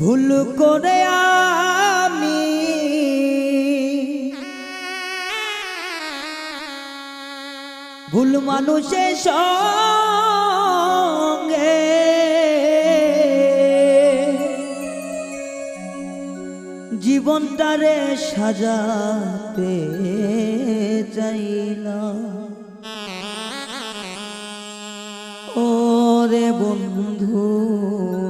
ভুল করে আমি। ভুল মানুষের সঙ্গে। জীবনটারে সাজাতে চাইলাম ওরে বন্ধু।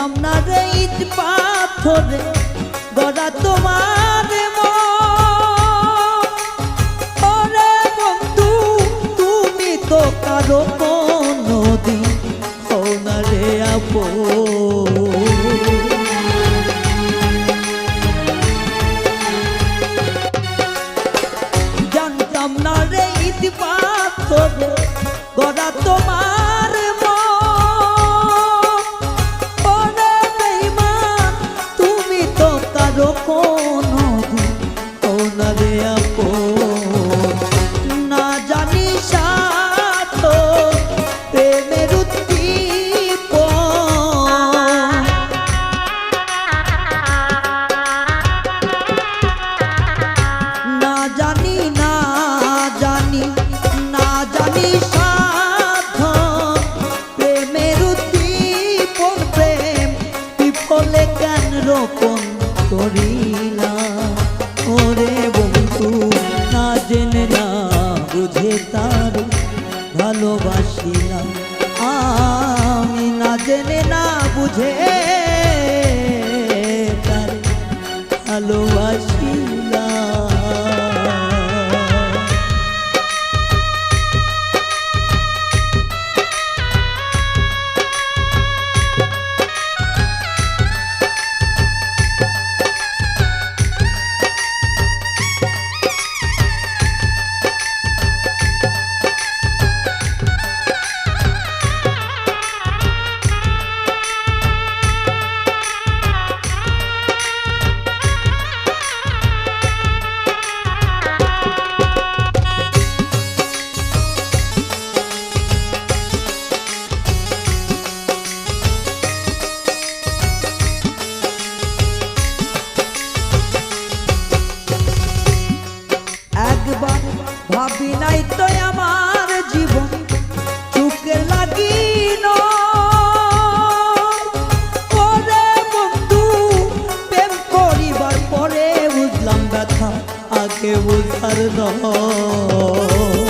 পেতাম না রে ইট পাথরে, গড়া তোমার ওরে বন্ধু, তুমি তো কারও কোনো না রে আপন। রোপণ করিলাম। ভাবি নাই তো আমার জীবন চুকে লাগি ওরে বন্ধু, প্রেম করিবার পরে বুঝলাম ব্যথা আগে বুঝার নয়।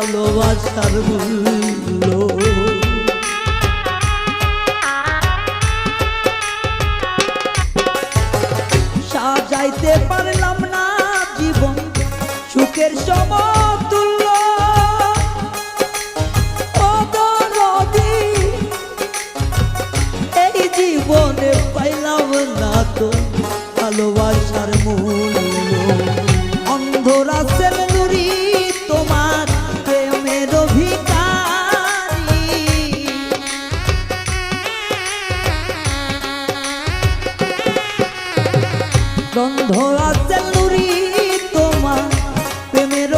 ভালোবাসার মূল্য সাজাইতে পারলাম না জীবন সুখের সমতুল্য। এই জীবনে পাইলাম না তো ভালোবাসার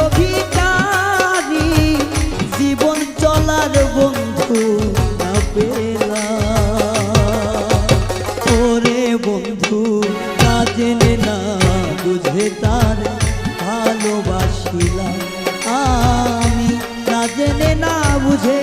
অভিকারী জীবন চলার বন্ধু না বন্ধু না বুঝে তার ভালোবাসিলাম। আমি না বুঝে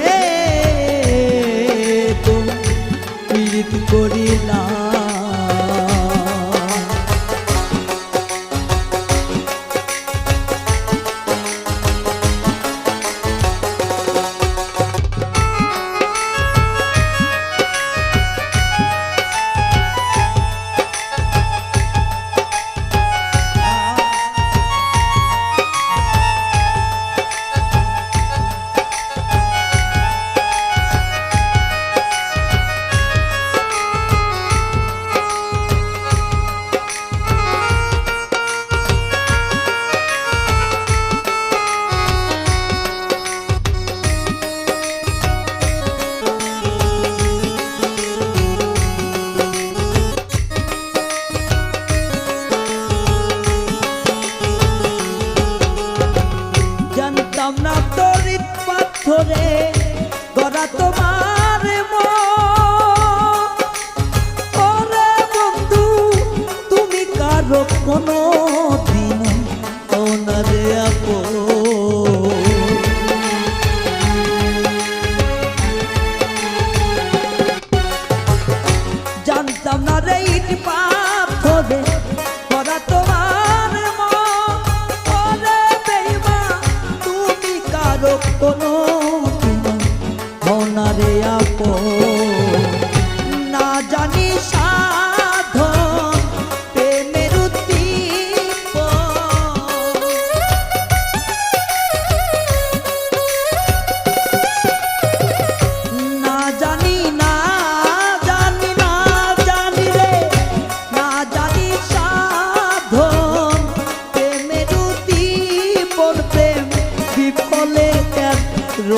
কোনো দিন ওনারে আপন।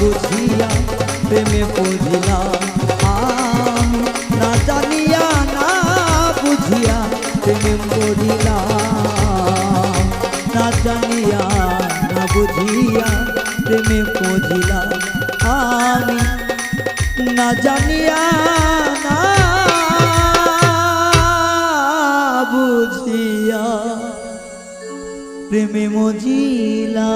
বুঝিয়া প্রেমে পড়িলাম আমি না জানিয়া না বুঝিয়া প্রেমে পড়িলাম না জানিয়া না বুঝিয়া প্রেমে পড়িলাম আমি না জানিয়া না বুঝিয়া প্রেমে মজিলা